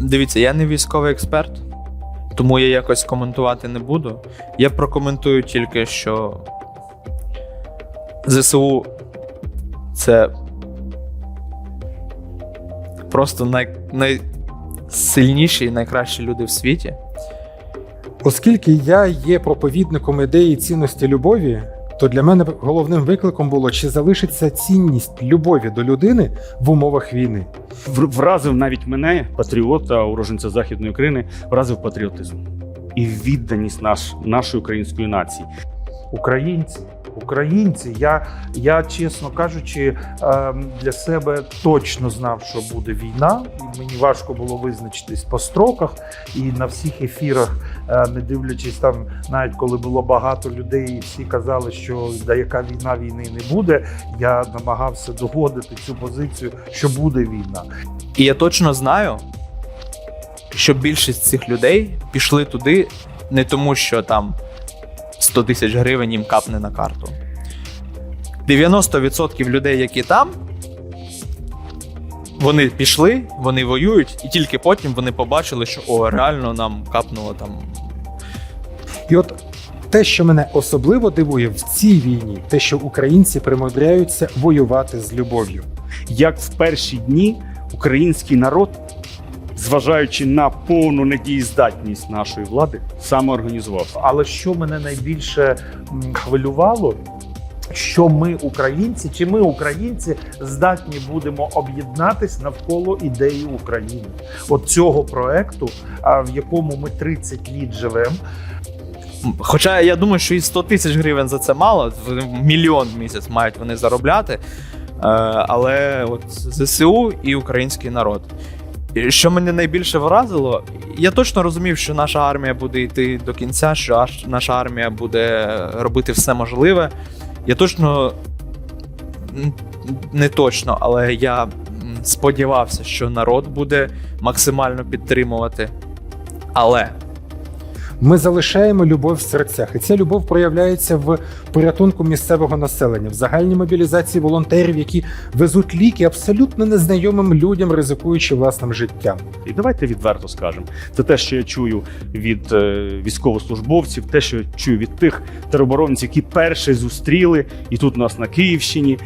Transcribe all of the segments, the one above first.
Дивіться, я не військовий експерт, тому я якось коментувати не буду. Я прокоментую тільки, що ЗСУ це просто най... найсильніші і найкращі люди в світі. Оскільки я є проповідником ідеї цінності любові, то для мене головним викликом було, чи залишиться цінність любові до людини в умовах війни. Вразив навіть мене, патріота, уроженця Західної України, вразив патріотизм і відданість наш, нашої української нації. Українці, українці. Я, я чесно кажучи, ем, для себе точно знав, що буде війна, і мені важко було визначитись по строках. І на всіх ефірах, не дивлячись там, навіть коли було багато людей, і всі казали, що да яка війна війни не буде. Я намагався доводити цю позицію, що буде війна. І я точно знаю, що більшість цих людей пішли туди не тому, що там 100 тисяч гривень їм капне на карту. 90% людей, які там, вони пішли, вони воюють, і тільки потім вони побачили, що о, реально нам капнуло там. І от те, що мене особливо дивує в цій війні, те, що українці примудряються воювати з любов'ю. Як в перші дні український народ, зважаючи на повну недієздатність нашої влади, самоорганізувався. Але що мене найбільше хвилювало, що ми, українці, чи ми, українці, здатні будемо об'єднатись навколо ідеї України, от цього проекту, в якому ми 30 літ живемо. Хоча я думаю, що і 100 тисяч гривень за це мало, мільйон в місяць мають вони заробляти. Е, Але от ЗСУ і український народ. Що мене найбільше вразило, я точно розумів, що наша армія буде йти до кінця, що наша армія буде робити все можливе. Я точно не точно, але я сподівався, що народ буде максимально підтримувати. Але Ми залишаємо любов в серцях, і ця любов проявляється в порятунку місцевого населення, в загальній мобілізації волонтерів, які везуть ліки абсолютно незнайомим людям, ризикуючи власним життям. І давайте відверто скажемо. Це те, що я чую від е, військовослужбовців, те, що я чую від тих тероборонців, які перші зустріли, і тут у нас на Київщині.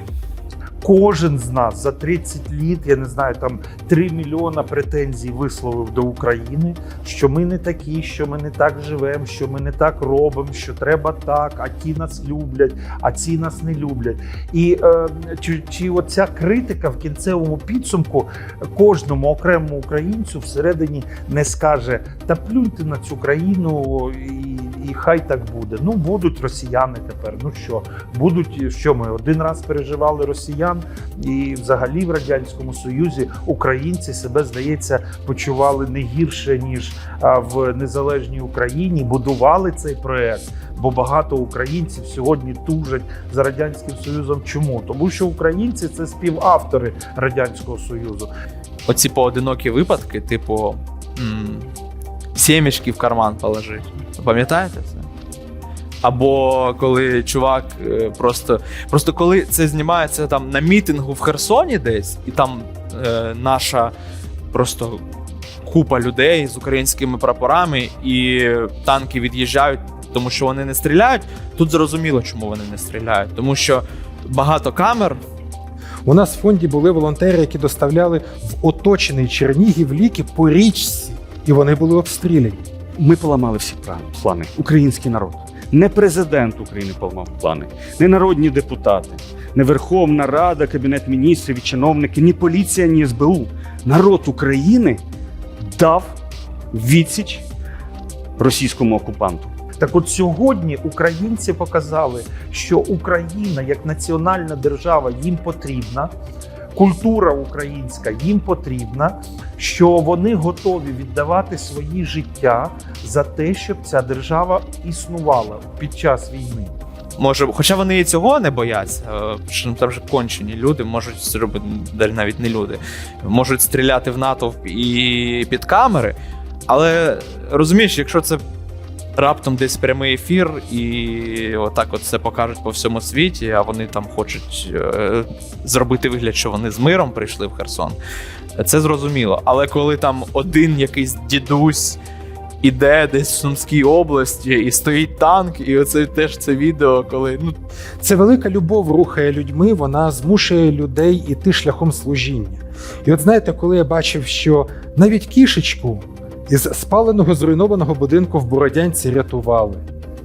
Кожен з нас за 30 літ, я не знаю, там 3 мільйона претензій висловив до України, що ми не такі, що ми не так живемо, що ми не так робимо, що треба так, а ті нас люблять, а ці нас не люблять. І е, чи, чи оця критика в кінцевому підсумку кожному окремому українцю всередині не скаже: та плюньте на цю країну і, і хай так буде. Ну будуть росіяни тепер. Ну що, будуть що ми один раз переживали росіян, і взагалі в радянському союзі українці себе здається почували не гірше ніж в незалежній Україні. Будували цей проект. Бо багато українців сьогодні тужать за радянським союзом. Чому? Тому що українці це співавтори радянського союзу. оці поодинокі випадки, типу сімечки в карман положить. Пам'ятаєте це? Або коли чувак е, просто. Просто коли це знімається там на мітингу в Херсоні десь, і там е, наша просто купа людей з українськими прапорами, і танки від'їжджають, тому що вони не стріляють. Тут зрозуміло, чому вони не стріляють. Тому що багато камер, У нас в фонді були волонтери, які доставляли в оточений Чернігів ліки по річці, і вони були обстріляні. Ми поламали всі плани. Український народ. Не президент України поламав плани, не народні депутати, не Верховна Рада, Кабінет міністрів, і чиновники, ні поліція, ні СБУ. Народ України дав відсіч російському окупанту. Так от сьогодні українці показали, що Україна як національна держава їм потрібна, культура українська їм потрібна, що вони готові віддавати свої життя за те, щоб ця держава існувала під час війни. Може, хоча вони і цього не бояться, е, що там вже кончені люди можуть зробити навіть не люди, можуть стріляти в натовп і під камери. Але розумієш, якщо це раптом десь прямий ефір, і отак от це покажуть по всьому світі, а вони там хочуть е, зробити вигляд, що вони з миром прийшли в Херсон. Це зрозуміло. Але коли там один якийсь дідусь іде десь в Сумській області, і стоїть танк, і оце теж це відео, коли ну Це велика любов рухає людьми, вона змушує людей іти шляхом служіння. І от знаєте, коли я бачив, що навіть кішечку із спаленого зруйнованого будинку в Бородянці рятували,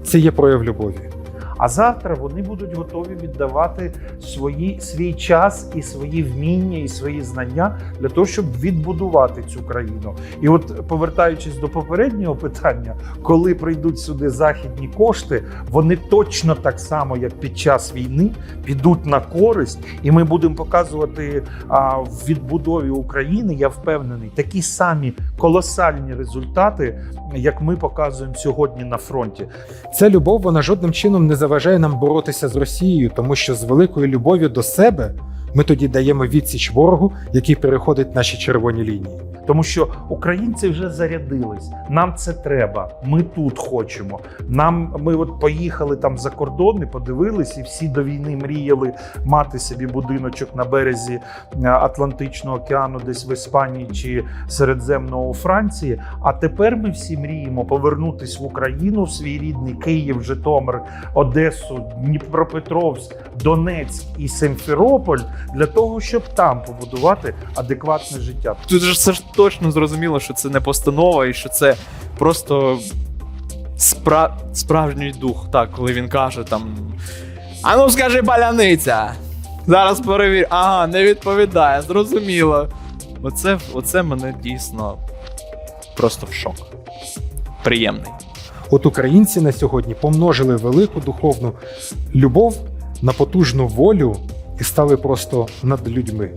це є прояв любові. А завтра вони будуть готові віддавати свої, свій час і свої вміння, і свої знання для того, щоб відбудувати цю країну. І от повертаючись до попереднього питання, коли прийдуть сюди західні кошти, вони точно так само, як під час війни, підуть на користь, і ми будемо показувати а, в відбудові України. Я впевнений, такі самі колосальні результати, як ми показуємо сьогодні на фронті. Ця любов вона жодним чином не заважає нам боротися з Росією, тому що з великою любов'ю до себе ми тоді даємо відсіч ворогу, який переходить наші червоні лінії. Тому що українці вже зарядились. Нам це треба. Ми тут хочемо. Нам ми от поїхали там за кордон і подивились, і всі до війни мріяли мати собі будиночок на березі е, Атлантичного океану, десь в Іспанії чи Середземного у Франції. А тепер ми всі мріємо повернутись в Україну, в свій рідний Київ, Житомир, Одесу, Дніпропетровськ, Донецьк і Симферополь для того, щоб там побудувати адекватне життя. тут же це ж точно зрозуміло, що це не постанова і що це просто спра... справжній дух. Так, коли він каже там. А ну скажи баляниця. Зараз перевір. Ага, не відповідає, зрозуміло. Оце, оце мене дійсно просто в шок. Приємний. От українці на сьогодні помножили велику духовну любов на потужну волю і стали просто над людьми.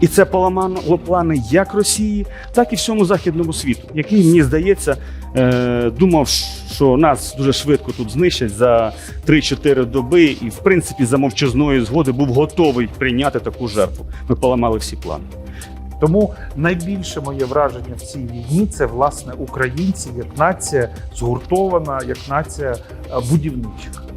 І це поламало плани як Росії, так і всьому західному світу, який, мені здається, е, думав, що нас дуже швидко тут знищать за 3-4 доби, і в принципі за мовчазної згоди був готовий прийняти таку жертву. Ми поламали всі плани. Тому найбільше моє враження в цій війні це власне українці як нація згуртована, як нація е, будівнича.